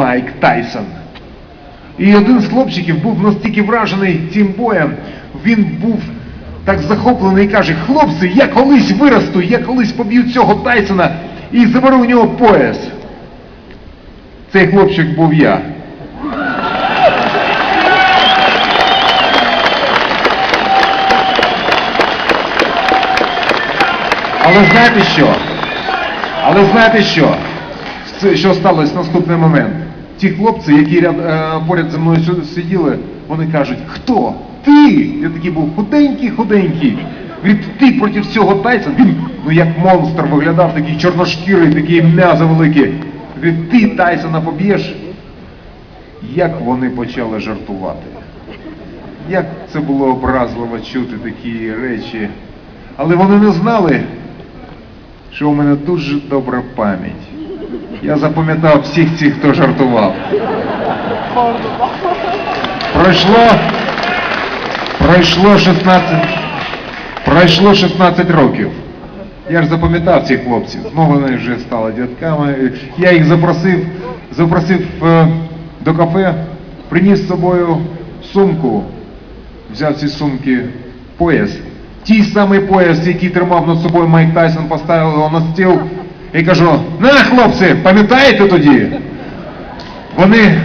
Майк Тайсон. І один з хлопчиків був настільки вражений цим боєм, він був так захоплений і каже, хлопці, я колись виросту, я колись поб'ю цього Тайсона і заберу у нього пояс. Цей хлопчик був я. Але знаєте що? Але знаєте що? Що сталося в наступний момент? Ті хлопці, які ряд, е, поряд зі мною сиділи, вони кажуть, хто? Ти? Я такий був худенький, худенький. Говорить, ти проти всього Тайсона? Він ну як монстр виглядав, такий чорношкірий, такий м'язо велике. Говорить, ти Тайсона поб'єш? Як вони почали жартувати? Як це було образливо чути такі речі. Але вони не знали, що у мене дуже добра пам'ять. Я запам'ятав всіх цих, хто жартував. Пройшло, пройшло 16, пройшло 16 років. Я ж запам'ятав цих хлопців. Ну вони вже стали дядками. Я їх запросив, запросив е, до кафе, приніс з собою сумку, взяв ці сумки пояс. Ті самий пояс, який тримав над собою Майк Тайсон, поставив його на стіл і кажу, на хлопці, пам'ятаєте тоді? Вони